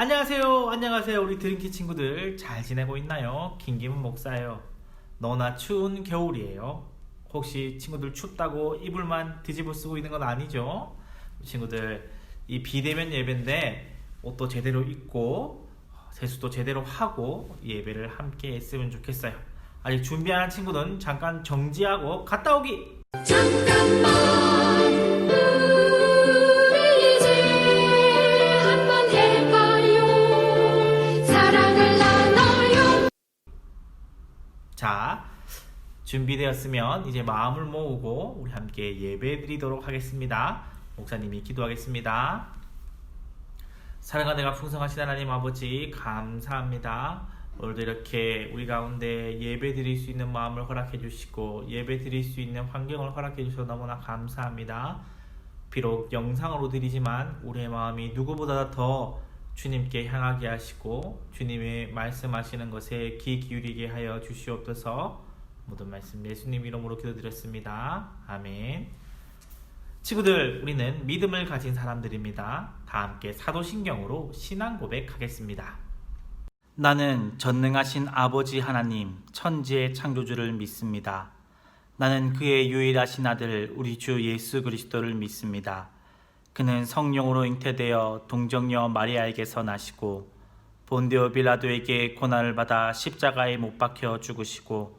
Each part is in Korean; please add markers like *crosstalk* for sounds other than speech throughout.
안녕하세요. 안녕하세요. 우리 드림키 친구들 잘 지내고 있나요? 김김은 목사예요. 너나 추운 겨울이에요. 혹시 친구들 춥다고 이불만 뒤집어 쓰고 있는 건 아니죠? 친구들 이 비대면 예배인데 옷도 제대로 입고 세수도 제대로 하고 예배를 함께 했으면 좋겠어요. 아직 준비 안한 친구는 잠깐 정지하고 갔다 오기. 잠깐만 준비되었으면 이제 마음을 모으고 우리 함께 예배 드리도록 하겠습니다. 목사님이 기도하겠습니다. 사랑하는 내가 풍성하신 하나님 아버지 감사합니다. 오늘도 이렇게 우리 가운데 예배 드릴 수 있는 마음을 허락해 주시고 예배 드릴 수 있는 환경을 허락해 주셔서 너무나 감사합니다. 비록 영상으로 드리지만 우리의 마음이 누구보다 더 주님께 향하게 하시고 주님의 말씀하시는 것에 귀 기울이게 하여 주시옵소서. 모든 말씀 예수님 이름으로 기도드렸습니다. 아멘. 친구들, 우리는 믿음을 가진 사람들입니다. 다 함께 사도신경으로 신앙 고백하겠습니다. 나는 전능하신 아버지 하나님, 천지의 창조주를 믿습니다. 나는 그의 유일하신 아들 우리 주 예수 그리스도를 믿습니다. 그는 성령으로 잉태되어 동정녀 마리아에게서 나시고 본디오 빌라도에게 고난을 받아 십자가에 못 박혀 죽으시고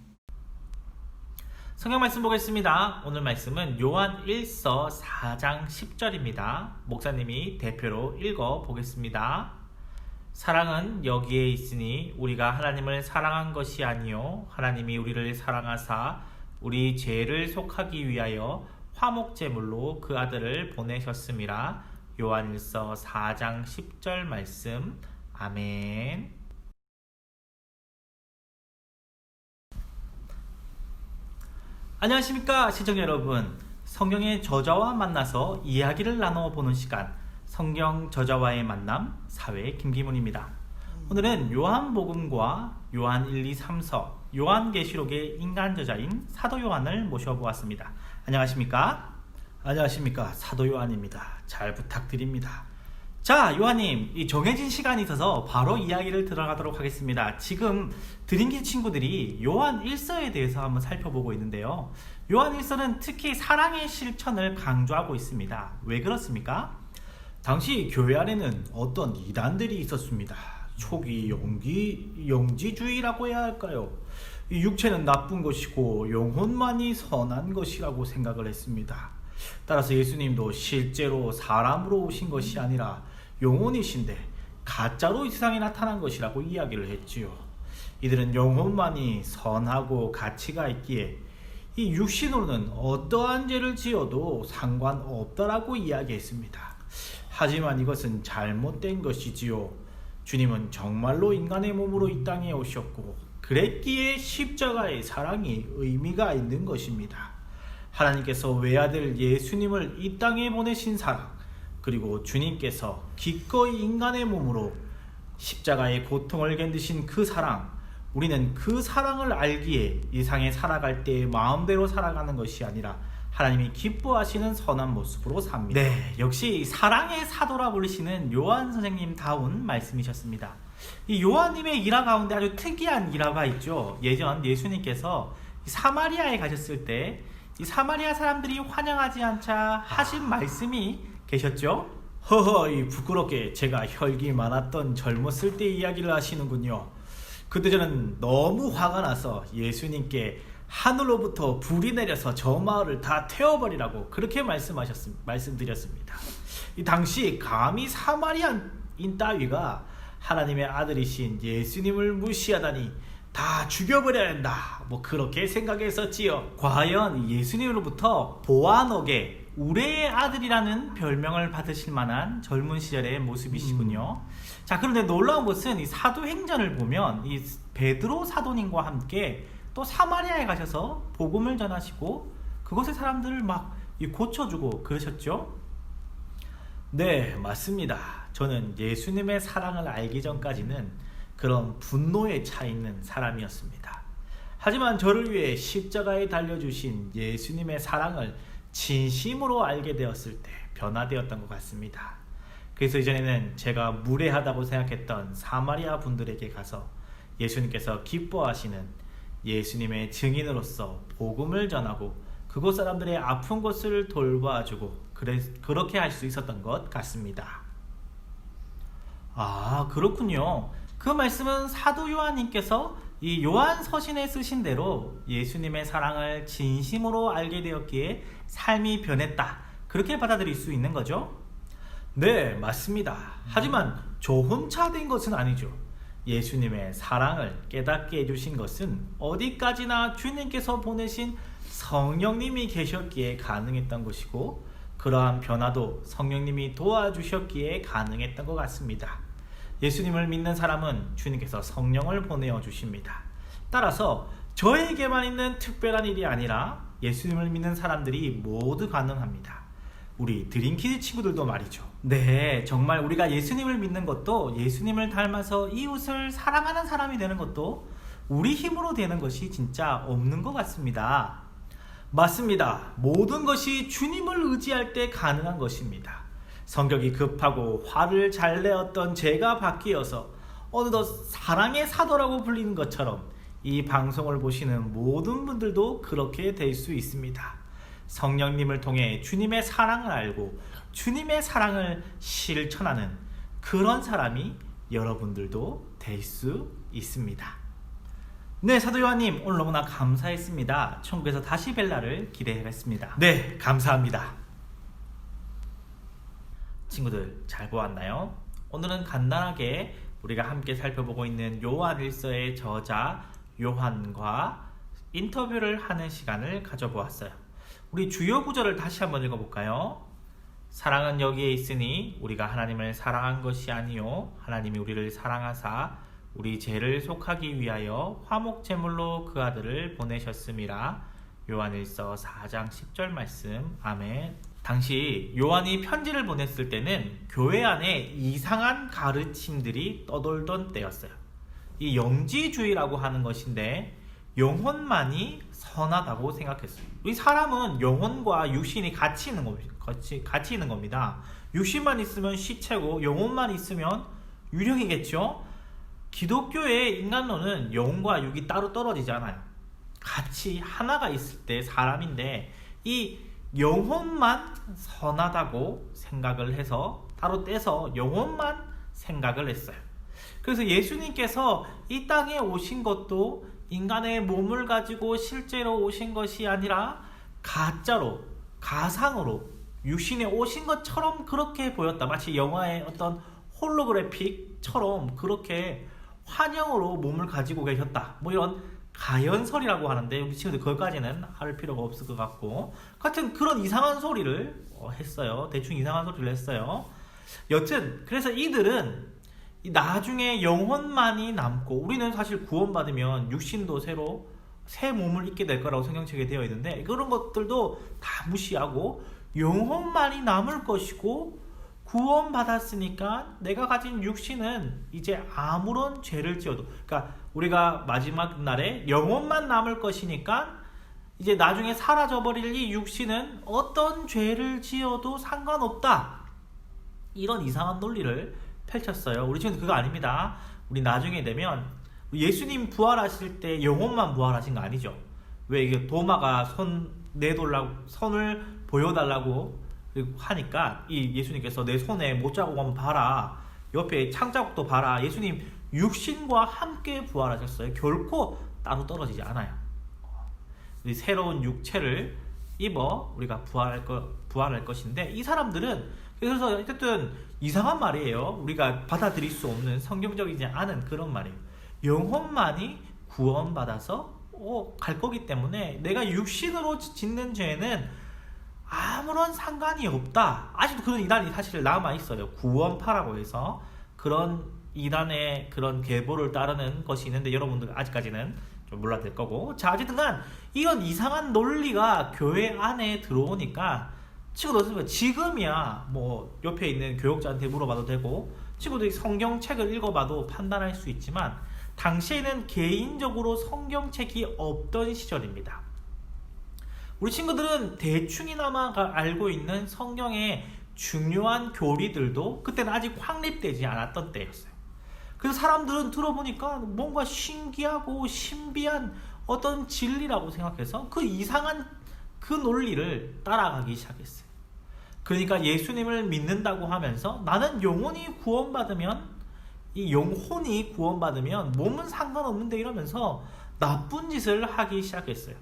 성경 말씀 보겠습니다. 오늘 말씀은 요한 1서 4장 10절입니다. 목사님이 대표로 읽어 보겠습니다. 사랑은 여기에 있으니 우리가 하나님을 사랑한 것이 아니요 하나님이 우리를 사랑하사 우리 죄를 속하기 위하여 화목 제물로 그 아들을 보내셨음이라 요한일서 4장 10절 말씀 아멘. 안녕하십니까 시청자 여러분 성경의 저자와 만나서 이야기를 나눠 보는 시간 성경 저자와의 만남 사회 김기문입니다. 오늘은 요한복음과 요한 1, 2, 3서 요한계시록의 인간 저자인 사도 요한을 모셔보았습니다. 안녕하십니까? 안녕하십니까? 사도 요한입니다. 잘 부탁드립니다. 자, 요한님, 이 정해진 시간이 있어서 바로 이야기를 들어가도록 하겠습니다. 지금 드림기 친구들이 요한 1서에 대해서 한번 살펴보고 있는데요. 요한 1서는 특히 사랑의 실천을 강조하고 있습니다. 왜 그렇습니까? 당시 교회 안에는 어떤 이단들이 있었습니다. 초기 영기 영지주의라고 해야 할까요? 이 육체는 나쁜 것이고 영혼만이 선한 것이라고 생각을 했습니다. 따라서 예수님도 실제로 사람으로 오신 것이 아니라 영혼이신데 가짜로 이 세상에 나타난 것이라고 이야기를 했지요. 이들은 영혼만이 선하고 가치가 있기에 이 육신으로는 어떠한 죄를 지어도 상관없다라고 이야기했습니다. 하지만 이것은 잘못된 것이지요. 주님은 정말로 인간의 몸으로 이 땅에 오셨고 그랬기에 십자가의 사랑이 의미가 있는 것입니다. 하나님께서 외아들 예수님을 이 땅에 보내신 사랑 그리고 주님께서 기꺼이 인간의 몸으로 십자가의 고통을 견디신 그 사랑 우리는 그 사랑을 알기에 이 상에 살아갈 때 마음대로 살아가는 것이 아니라 하나님이 기뻐하시는 선한 모습으로 삽니다. 네, 역시 사랑의 사도라 불리시는 요한 선생님 다운 말씀이셨습니다. 이 요한님의 일화 가운데 아주 특이한 일화가 있죠. 예전 예수님께서 사마리아에 가셨을 때 이 사마리아 사람들이 환영하지 않자 하신 말씀이 계셨죠. 허허, 이 부끄럽게 제가 혈기 많았던 젊었을 때 이야기를 하시는군요. 그때 저는 너무 화가 나서 예수님께 하늘로부터 불이 내려서 저 마을을 다 태워버리라고 그렇게 말씀하셨 말씀드렸습니다. 이 당시 감히 사마리아인 따위가 하나님의 아들이신 예수님을 무시하다니 다 죽여버려야 한다. 뭐 그렇게 생각했었지요. 과연 예수님으로부터 보아너게 우레의 아들이라는 별명을 받으실 만한 젊은 시절의 모습이시군요. 자, 그런데 놀라운 것은 이 사도행전을 보면 이 베드로 사도님과 함께 또 사마리아에 가셔서 복음을 전하시고 그곳의 사람들을 막이 고쳐주고 그러셨죠? 네, 맞습니다. 저는 예수님의 사랑을 알기 전까지는 그런 분노에 차 있는 사람이었습니다. 하지만 저를 위해 십자가에 달려주신 예수님의 사랑을 진심으로 알게 되었을 때 변화되었던 것 같습니다. 그래서 이전에는 제가 무례하다고 생각했던 사마리아 분들에게 가서 예수님께서 기뻐하시는 예수님의 증인으로서 복음을 전하고 그곳 사람들의 아픈 곳을 돌봐주고 그래, 그렇게 할 수 있었던 것 같습니다. 아, 그렇군요. 그 말씀은 사도 요한님께서 이 요한 서신에 쓰신 대로 예수님의 사랑을 진심으로 알게 되었기에 삶이 변했다. 그렇게 받아들일 수 있는 거죠? 네, 맞습니다. 하지만 저 혼자 된 것은 아니죠. 예수님의 사랑을 깨닫게 해주신 것은 어디까지나 주님께서 보내신 성령님이 계셨기에 가능했던 것이고, 그러한 변화도 성령님이 도와주셨기에 가능했던 것 같습니다. 예수님을 믿는 사람은 주님께서 성령을 보내어 주십니다. 따라서 저에게만 있는 특별한 일이 아니라 예수님을 믿는 사람들이 모두 가능합니다. 우리 드림키즈 친구들도 말이죠. 네, 정말 우리가 예수님을 믿는 것도 예수님을 닮아서 이웃을 사랑하는 사람이 되는 것도 우리 힘으로 되는 것이 진짜 없는 것 같습니다. 맞습니다. 모든 것이 주님을 의지할 때 가능한 것입니다. 성격이 급하고 화를 잘 내었던 제가 바뀌어서 어느덧 사랑의 사도라고 불리는 것처럼 이 방송을 보시는 모든 분들도 그렇게 될 수 있습니다. 성령님을 통해 주님의 사랑을 알고 주님의 사랑을 실천하는 그런 사람이 여러분들도 될 수 있습니다. 네, 사도 요한님 오늘 너무나 감사했습니다. 천국에서 다시 뵐 날을 기대하겠습니다. 네, 감사합니다. 친구들 잘 보았나요? 오늘은 간단하게 우리가 함께 살펴보고 있는 요한 일서의 저자 요한과 인터뷰를 하는 시간을 가져보았어요. 우리 주요 구절을 다시 한번 읽어볼까요? 사랑은 여기에 있으니 우리가 하나님을 사랑한 것이 아니요 하나님이 우리를 사랑하사 우리 죄를 속하기 위하여 화목 제물로 그 아들을 보내셨음이라 요한일서 4장 10절 말씀 아멘. 당시 요한이 편지를 보냈을 때는 교회 안에 이상한 가르침들이 떠돌던 때였어요. 이 영지주의라고 하는 것인데 영혼만이 선하다고 생각했어요. 우리 사람은 영혼과 육신이 같이 있는 겁니다. 같이, 같이 있는 겁니다. 육신만 있으면 시체고 영혼만 있으면 유령이겠죠. 기독교의 인간론은 영과 육이 따로 떨어지지 않아요. 같이 하나가 있을 때 사람인데 이 영혼만 선하다고 생각을 해서 따로 떼서 영혼만 생각을 했어요. 그래서 예수님께서 이 땅에 오신 것도 인간의 몸을 가지고 실제로 오신 것이 아니라 가짜로 가상으로 육신에 오신 것처럼 그렇게 보였다. 마치 영화의 어떤 홀로그래픽처럼 그렇게 환영으로 몸을 가지고 계셨다. 뭐 이런 가연설이라고 하는데 우리 친구들 그것까지는 할 필요가 없을 것 같고 같은 그런 이상한 소리를 어, 했어요. 대충 이상한 소리를 했어요. 여튼 그래서 이들은 나중에 영혼만이 남고 우리는 사실 구원받으면 육신도 새로 새 몸을 입게 될 거라고 성경책에 되어 있는데 그런 것들도 다 무시하고 영혼만이 남을 것이고 구원받았으니까 내가 가진 육신은 이제 아무런 죄를 지어도 그러니까 우리가 마지막 날에 영혼만 남을 것이니까 이제 나중에 사라져버릴 이 육신은 어떤 죄를 지어도 상관없다. 이런 이상한 논리를 펼쳤어요. 우리 지금 그거 아닙니다. 우리 나중에 되면 예수님 부활하실 때 영혼만 부활하신 거 아니죠? 왜 이게 도마가 손 내돌라고 손을 보여달라고 하니까 이 예수님께서 내 손에 못 자국 한번 봐라. 옆에 창자국도 봐라. 예수님 육신과 함께 부활하셨어요 결코 따로 떨어지지 않아요 이 새로운 육체를 입어 우리가 부활할 거 부활할 것인데 이 사람들은 그래서 어쨌든 이상한 말이에요 우리가 받아들일 수 없는 성경적이지 않은 그런 말이에요 영혼만이 구원받아서 어, 갈 거기 때문에 내가 육신으로 짓는 죄는 아무런 상관이 없다. 아직도 그런 이단이 사실 남아 있어요. 구원파라고 해서 그런 이단의 그런 계보를 따르는 것이 있는데 여러분들 아직까지는 좀될 거고. 자, 어쨌든 간 이런 이상한 논리가 교회 안에 들어오니까 친구들 지금이야 뭐 옆에 있는 교육자한테 물어봐도 되고 친구들이 성경책을 읽어봐도 판단할 수 있지만 당시에는 개인적으로 성경책이 없던 시절입니다. 우리 친구들은 대충이나마 가- 알고 있는 성경의 중요한 교리들도 그때는 아직 확립되지 않았던 때였어요. 그래서 사람들은 들어보니까 뭔가 신기하고 신비한 어떤 진리라고 생각해서 그 이상한 그 논리를 따라가기 시작했어요. 그러니까 예수님을 믿는다고 하면서 나는 영혼이 구원받으면 이 영혼이 구원받으면 몸은 상관없는데 이러면서 나쁜 짓을 하기 시작했어요.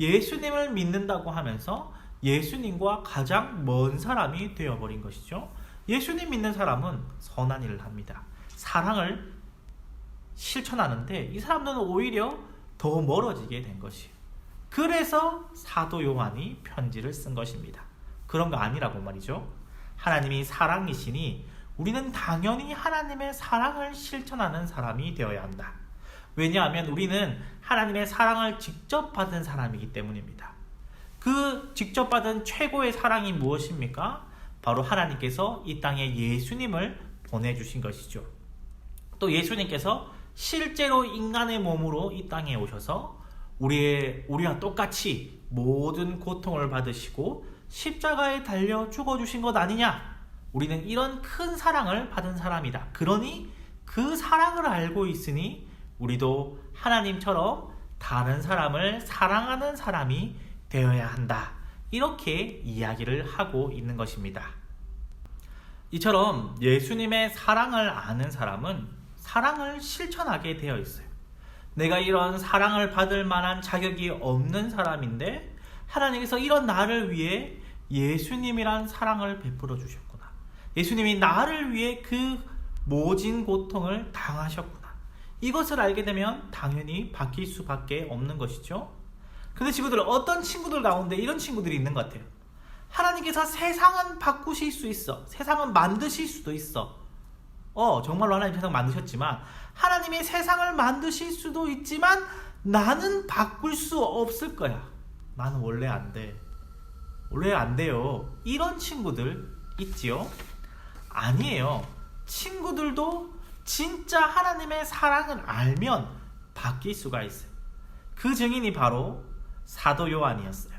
예수님을 믿는다고 하면서 예수님과 가장 먼 사람이 되어버린 것이죠. 예수님 믿는 사람은 선한 일을 합니다. 사랑을 실천하는데 이 사람들은 오히려 더 멀어지게 된 것이에요. 그래서 사도 요한이 편지를 쓴 것입니다. 그런 거 아니라고 말이죠. 하나님이 사랑이시니 우리는 당연히 하나님의 사랑을 실천하는 사람이 되어야 한다. 왜냐하면 우리는 하나님의 사랑을 직접 받은 사람이기 때문입니다. 그 직접 받은 최고의 사랑이 무엇입니까? 바로 하나님께서 이 땅에 예수님을 보내주신 것이죠. 또 예수님께서 실제로 인간의 몸으로 이 땅에 오셔서 우리의 우리와 똑같이 모든 고통을 받으시고 십자가에 달려 죽어 주신 것 아니냐? 우리는 이런 큰 사랑을 받은 사람이다. 그러니 그 사랑을 알고 있으니 우리도 하나님처럼 다른 사람을 사랑하는 사람이 되어야 한다. 이렇게 이야기를 하고 있는 것입니다. 이처럼 예수님의 사랑을 아는 사람은 사랑을 실천하게 되어 있어요. 내가 이런 사랑을 받을 만한 자격이 없는 사람인데 하나님께서 이런 나를 위해 예수님이란 사랑을 베풀어 주셨구나. 예수님이 나를 위해 그 모진 고통을 당하셨구나. 이것을 알게 되면 당연히 바뀔 수밖에 없는 것이죠. 근데 친구들 어떤 친구들 가운데 이런 친구들이 있는 것 같아요. 하나님께서 세상은 바꾸실 수 있어. 세상은 만드실 수도 있어. 어, 정말로 하나님 세상 만드셨지만 하나님이 세상을 만드실 수도 있지만 나는 바꿀 수 없을 거야. 나는 원래 안 돼. 원래 안 돼요. 이런 친구들 있지요? 아니에요. 친구들도 진짜 하나님의 사랑을 알면 바뀔 수가 있어요. 그 증인이 바로 사도 요한이었어요.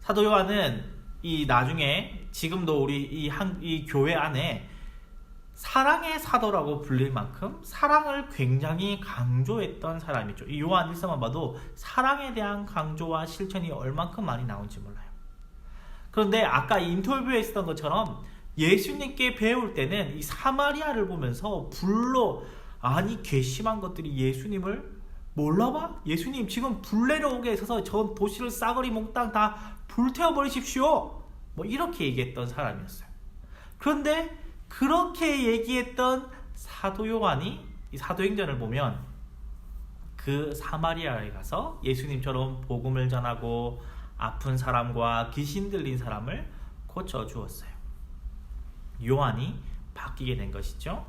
사도 요한은 이 나중에 지금도 우리 이, 한, 이 교회 안에 사랑의 사도라고 불릴 만큼 사랑을 굉장히 강조했던 사람이죠. 이 요한 일서만 봐도 사랑에 대한 강조와 실천이 얼만큼 많이 나온지 몰라요. 그런데 아까 인터뷰에 있었던 것처럼 예수님께 배울 때는 이 사마리아를 보면서 불로 아니 괘씸한 것들이 예수님을 몰라봐? 예수님 지금 불 내려오게 있어서 전 도시를 싸그리 몽땅 다 불태워 버리십시오. 뭐 이렇게 얘기했던 사람이었어요. 그런데 그렇게 얘기했던 사도 요한이 이 사도행전을 보면 그 사마리아에 가서 예수님처럼 복음을 전하고 아픈 사람과 귀신 들린 사람을 고쳐 주었어요. 요한이 바뀌게 된 것이죠.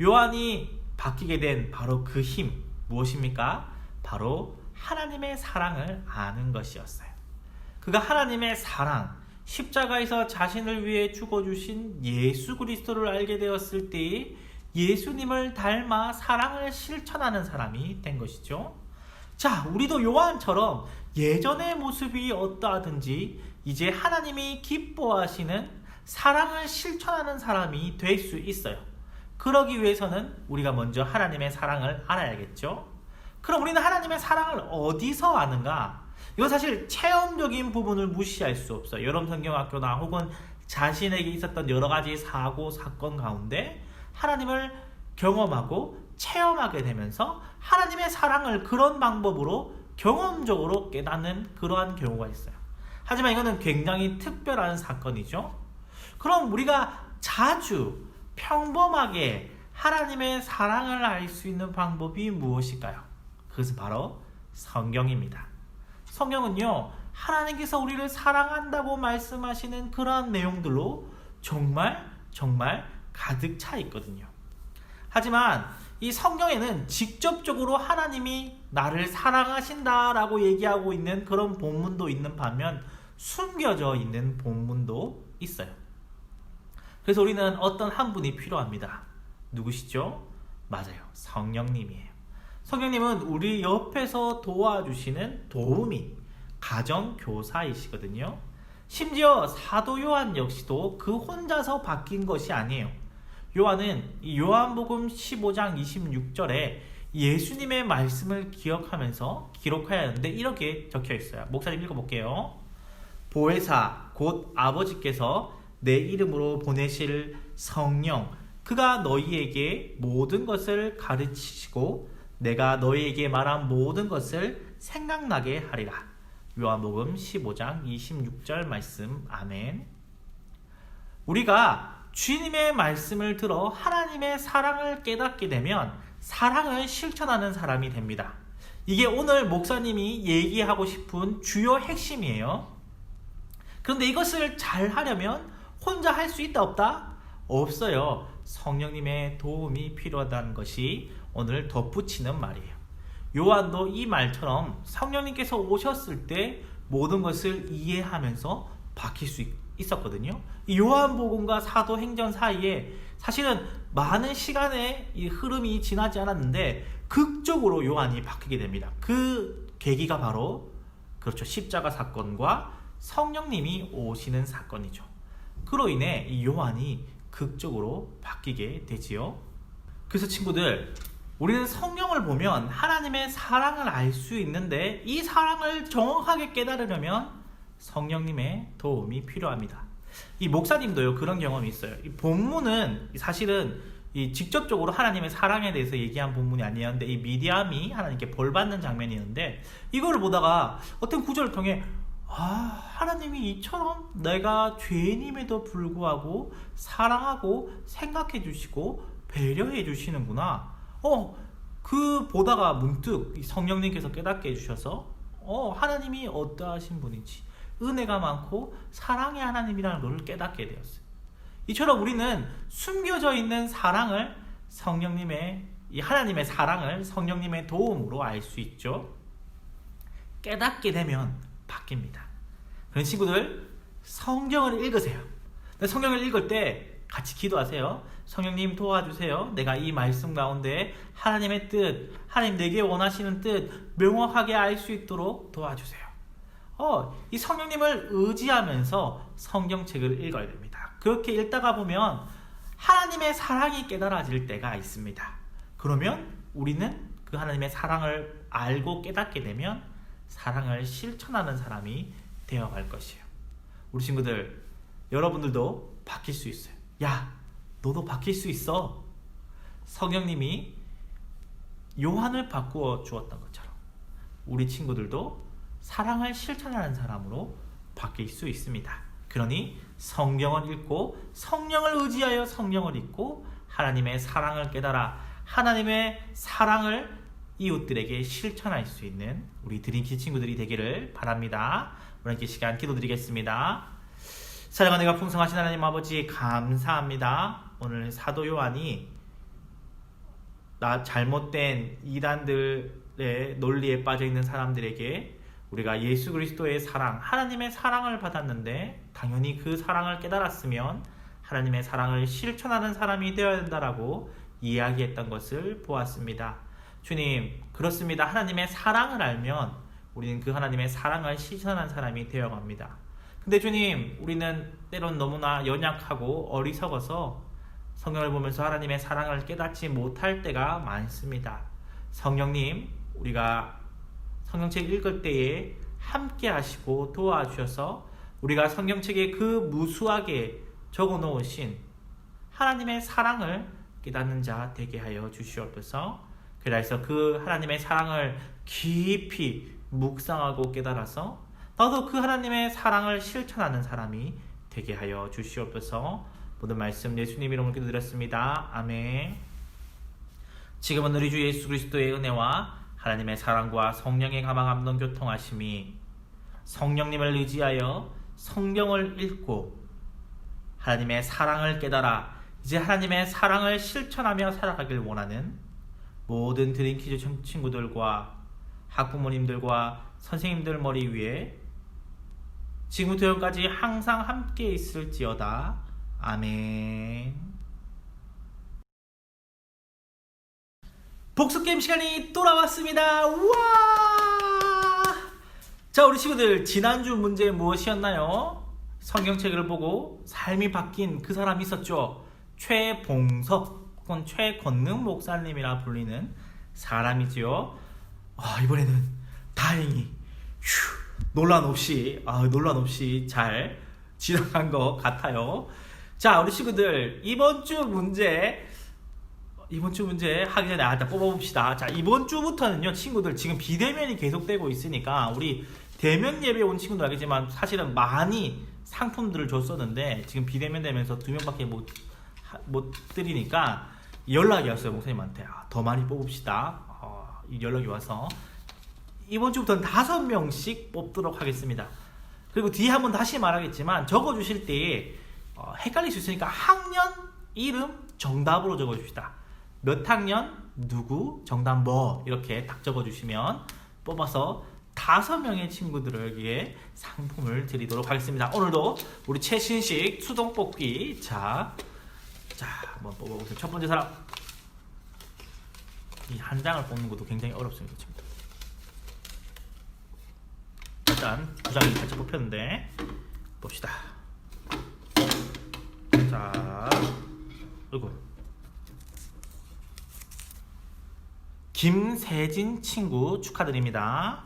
요한이 바뀌게 된 바로 그 힘 무엇입니까? 바로 하나님의 사랑을 아는 것이었어요. 그가 하나님의 사랑, 십자가에서 자신을 위해 죽어주신 예수 그리스도를 알게 되었을 때 예수님을 닮아 사랑을 실천하는 사람이 된 것이죠. 자, 우리도 요한처럼 예전의 모습이 어떠하든지 이제 하나님이 기뻐하시는 사랑을 실천하는 사람이 될 수 있어요. 그러기 위해서는 우리가 먼저 하나님의 사랑을 알아야겠죠. 그럼 우리는 하나님의 사랑을 어디서 아는가? 이건 사실 체험적인 부분을 무시할 수 없어요. 여러분 성경학교나 혹은 자신에게 있었던 여러 가지 사고 사건 가운데 하나님을 경험하고 체험하게 되면서 하나님의 사랑을 그런 방법으로 경험적으로 깨닫는 그러한 경우가 있어요. 하지만 이거는 굉장히 특별한 사건이죠. 그럼 우리가 자주 평범하게 하나님의 사랑을 알 수 있는 방법이 무엇일까요? 그것은 바로 성경입니다. 성경은요, 하나님께서 우리를 사랑한다고 말씀하시는 그러한 내용들로 정말, 정말 가득 차 있거든요. 하지만 이 성경에는 직접적으로 하나님이 나를 사랑하신다라고 얘기하고 있는 그런 본문도 있는 반면 숨겨져 있는 본문도 있어요. 그래서 우리는 어떤 한 분이 필요합니다. 누구시죠? 맞아요. 성령님이에요. 성령님은 우리 옆에서 도와주시는 도우미, 가정교사이시거든요. 심지어 사도 요한 역시도 그 혼자서 바뀐 것이 아니에요. 요한은 이 요한복음 15장 26절에 예수님의 말씀을 기억하면서 기록해야 하는데 이렇게 적혀 있어요. 목사님 읽어볼게요. 보혜사 곧 아버지께서 내 이름으로 보내실 성령 그가 너희에게 모든 것을 가르치시고 내가 너희에게 말한 모든 것을 생각나게 하리라. 요한복음 15장 26절 말씀. 아멘. 우리가 주님의 말씀을 들어 하나님의 사랑을 깨닫게 되면 사랑을 실천하는 사람이 됩니다. 이게 오늘 목사님이 얘기하고 싶은 주요 핵심이에요. 그런데 이것을 잘 하려면 혼자 할 수 있다 없다? 없어요. 성령님의 도움이 필요하다는 것이 오늘 덧붙이는 말이에요. 요한도 이 말처럼 성령님께서 오셨을 때 모든 것을 이해하면서 바뀔 수 있- 있었거든요. 이 요한복음과 사도행전 사이에 사실은 많은 시간의 이 흐름이 지나지 않았는데 극적으로 요한이 바뀌게 됩니다. 그 계기가 바로 그렇죠 십자가 사건과 성령님이 오시는 사건이죠. 그로 인해 이 요한이 극적으로 바뀌게 되지요. 그래서 친구들, 우리는 성령을 보면 하나님의 사랑을 알 수 있는데 이 사랑을 정확하게 깨달으려면 성령님의 도움이 필요합니다. 이 목사님도요 그런 경험이 있어요. 이 본문은 사실은 이 직접적으로 하나님의 사랑에 대해서 얘기한 본문이 아니었는데 이 미디암이 하나님께 벌 받는 장면이었는데 이거를 보다가 어떤 구절을 통해 아 하나님이 이처럼 내가 죄인임에도 불구하고 사랑하고 생각해 주시고 배려해 주시는구나. 어 그 보다가 문득 이 성령님께서 깨닫게 해주셔서 어 하나님이 어떠하신 분인지 은혜가 많고 사랑의 하나님이라는 것을 깨닫게 되었어요. 이처럼 우리는 숨겨져 있는 사랑을 성령님의 이 하나님의 사랑을 성령님의 도움으로 알 수 있죠. 깨닫게 되면 바뀝니다. 그런 친구들 성경을 읽으세요. 근데 성경을 읽을 때 같이 기도하세요. 성령님 도와주세요. 내가 이 말씀 가운데 하나님의 뜻, 하나님 내게 원하시는 뜻 명확하게 알 수 있도록 도와주세요. 어, 이 성령님을 의지하면서 성경책을 읽어야 됩니다. 그렇게 읽다가 보면 하나님의 사랑이 깨달아질 때가 있습니다. 그러면 우리는 그 하나님의 사랑을 알고 깨닫게 되면 사랑을 실천하는 사람이 되어갈 것이에요. 우리 친구들, 여러분들도 바뀔 수 있어요. 야, 너도 바뀔 수 있어. 성령님이 요한을 바꾸어 주었던 것처럼 우리 친구들도 사랑을 실천하는 사람으로 바뀔 수 있습니다. 그러니 성경을 읽고 성령을 의지하여 성령을 읽고 하나님의 사랑을 깨달아 하나님의 사랑을 이웃들에게 실천할 수 있는 우리 드림키 친구들이 되기를 바랍니다. 오늘 이렇게 시간 기도드리겠습니다. 사랑과 내가 풍성하신 하나님 아버지 감사합니다. 오늘 사도 요한이 나 잘못된 이단들의 논리에 빠져 있는 사람들에게 우리가 예수 그리스도의 사랑, 하나님의 사랑을 받았는데 당연히 그 사랑을 깨달았으면 하나님의 사랑을 실천하는 사람이 되어야 된다라고 이야기했던 것을 보았습니다. 주님, 그렇습니다. 하나님의 사랑을 알면 우리는 그 하나님의 사랑을 실천한 사람이 되어갑니다. 근데 주님, 우리는 때론 너무나 연약하고 어리석어서 성경을 보면서 하나님의 사랑을 깨닫지 못할 때가 많습니다. 성령님, 우리가 성경책 읽을 때에 함께 하시고 도와주셔서 우리가 성경책에 그 무수하게 적어 놓으신 하나님의 사랑을 깨닫는 자 되게 하여 주시옵소서. 그래서 그 하나님의 사랑을 깊이 묵상하고 깨달아서 나도 그 하나님의 사랑을 실천하는 사람이 되게 하여 주시옵소서. 모든 말씀 예수님 이름으로 기도드렸습니다. 아멘. 지금은 우리 주 예수 그리스도의 은혜와 하나님의 사랑과 성령의 가망 감동 교통하심이 성령님을 의지하여 성경을 읽고 하나님의 사랑을 깨달아 이제 하나님의 사랑을 실천하며 살아가길 원하는 모든 드림키즈 친구들과 학부모님들과 선생님들 머리 위에 지금부터 여기까지 항상 함께 있을지어다. 아멘. 복습 게임 시간이 돌아왔습니다. 우와! 자, 우리 친구들 지난주 문제 무엇이었나요? 성경책을 보고 삶이 바뀐 그 사람이 있었죠. 최봉석 혹은 최건능 목사님이라 불리는 사람이지요. 아, 이번에는 다행히 휴, 논란 없이 아, 논란 없이 잘 지나간 것 같아요. 자, 우리 친구들 이번 주 문제 이번 주 문제 하기 전에 아, 일단 뽑아봅시다. 자, 이번 주부터는요, 친구들 지금 비대면이 계속되고 있으니까 우리 대면 예배 온 친구들 알겠지만 사실은 많이 상품들을 줬었는데 지금 비대면 되면서 두 명밖에 못, 하- 못 드리니까 연락이 왔어요, 목사님한테. 아, 더 많이 뽑읍시다. 어, 이 연락이 와서 이번 주부터는 다섯 명씩 뽑도록 하겠습니다. 그리고 뒤에 한번 다시 말하겠지만 적어주실 때 어, 헷갈릴 수 있으니까 학년 이름 정답으로 적어줍시다. 몇 학년 누구 정답 뭐 이렇게 딱 적어주시면 뽑아서 다섯 명의 친구들에게 상품을 드리도록 하겠습니다. 오늘도 우리 최신식 수동 뽑기 자, 자 한번 뽑아보세요. 첫 번째 사람 이 한 장을 뽑는 것도 굉장히 어렵습니다. 일단 두 장이 같이 뽑혔는데 봅시다. 자, 이거 김세진 친구 축하드립니다.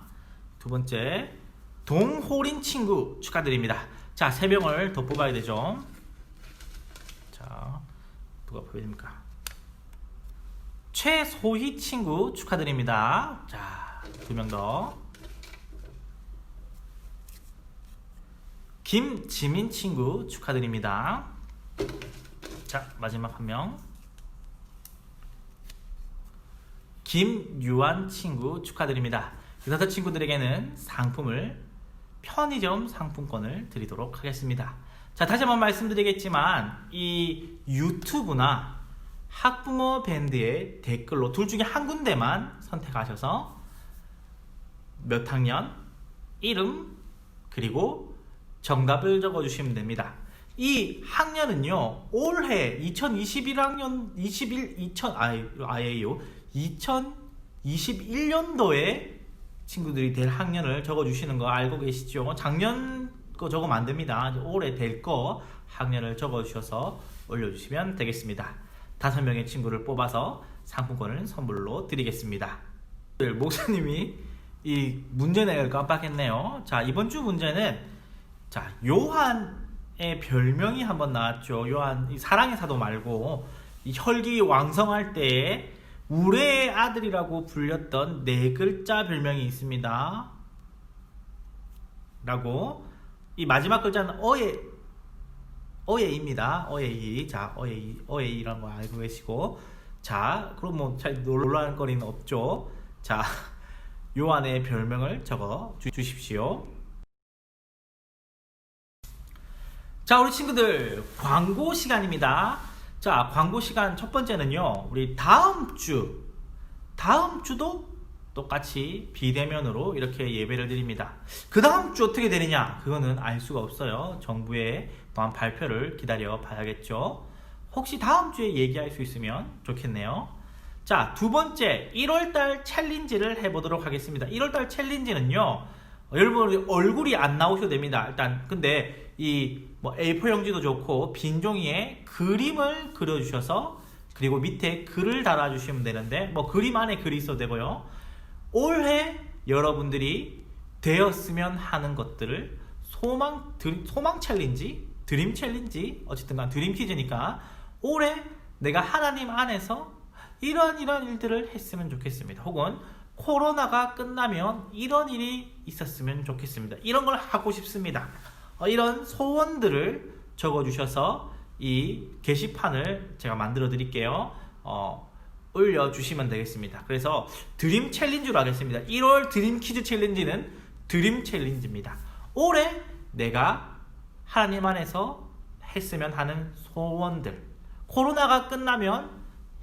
두 번째 동호린 친구 축하드립니다. 자, 세 명을 더 뽑아야 되죠. 자, 누가 됩니까? 최소희 친구 축하드립니다. 자, 두 명 더. 김지민 친구 축하드립니다. 자, 마지막 한 명. 김유한 친구 축하드립니다. 그 다섯 친구들에게는 상품을 편의점 상품권을 드리도록 하겠습니다. 자, 다시 한번 말씀드리겠지만 이 유튜브나 학부모 밴드의 댓글로 둘 중에 한 군데만 선택하셔서 몇 학년, 이름, 그리고 정답을 적어주시면 됩니다. 이 학년은요, 올해 2021학년, 21, 2000, 아예, 아예요. 2021년도에 친구들이 될 학년을 적어주시는 거 알고 계시죠? 작년 거 적으면 안 됩니다. 올해 될 거 학년을 적어주셔서 올려주시면 되겠습니다. 다섯 명의 친구를 뽑아서 상품권을 선물로 드리겠습니다. 목사님이 이 문제 내를 깜빡했네요. 자, 이번 주 문제는 자, 요한 의 별명이 한번 나왔죠. 요한 이 사랑의 사도 말고 이 혈기 왕성할 때에 우레의 아들이라고 불렸던 네 글자 별명이 있습니다. 라고 이 마지막 글자는 어예 어예입니다. 어예이 자 어예이 어예이라는 거 알고 계시고 자 그럼 뭐잘 놀랄 거리는 없죠. 자 *laughs* 요한의 별명을 적어 주- 주십시오. 자, 우리 친구들 광고 시간입니다. 자, 광고 시간 첫 번째는요. 우리 다음 주 다음 주도 똑같이 비대면으로 이렇게 예배를 드립니다. 그 다음 주 어떻게 되느냐? 그거는 알 수가 없어요. 정부의 발표를 기다려 봐야겠죠. 혹시 다음 주에 얘기할 수 있으면 좋겠네요. 자, 두 번째 1월달 챌린지를 해보도록 하겠습니다. 1월달 챌린지는요. 여러분 얼굴이 안 나오셔도 됩니다. 일단 근데 이 뭐 A4 용지도 좋고 빈 종이에 그림을 그려주셔서 그리고 밑에 글을 달아주시면 되는데 뭐 그림 안에 글이 있어도 되고요. 올해 여러분들이 되었으면 하는 것들을 소망 드, 소망 챌린지, 드림 챌린지 어쨌든 간 드림 퀴즈니까 올해 내가 하나님 안에서 이런 이런 일들을 했으면 좋겠습니다. 혹은 코로나가 끝나면 이런 일이 있었으면 좋겠습니다. 이런 걸 하고 싶습니다. 어, 이런 소원들을 적어주셔서 이 게시판을 제가 만들어 드릴게요. 어, 올려주시면 되겠습니다. 그래서 드림 챌린지로 하겠습니다. 1월 드림 퀴즈 챌린지는 드림 챌린지입니다. 올해 내가 하나님 안에서 했으면 하는 소원들, 코로나가 끝나면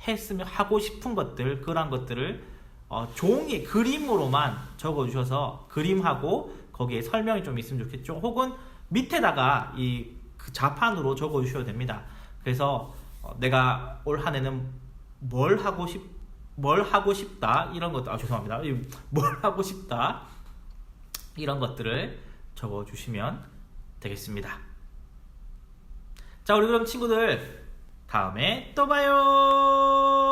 했으면 하고 싶은 것들, 그런 것들을 어, 종이 그림으로만 적어주셔서 그림하고 거기에 설명이 좀 있으면 좋겠죠. 혹은 밑에다가 이그 자판으로 적어 주셔도 됩니다. 그래서 어, 내가 올 한해는 뭘 하고 싶, 뭘 하고 싶다 이런 것도 아 죄송합니다. 이뭘 하고 싶다 이런 것들을 적어 주시면 되겠습니다. 자, 우리 그럼 친구들 다음에 또 봐요.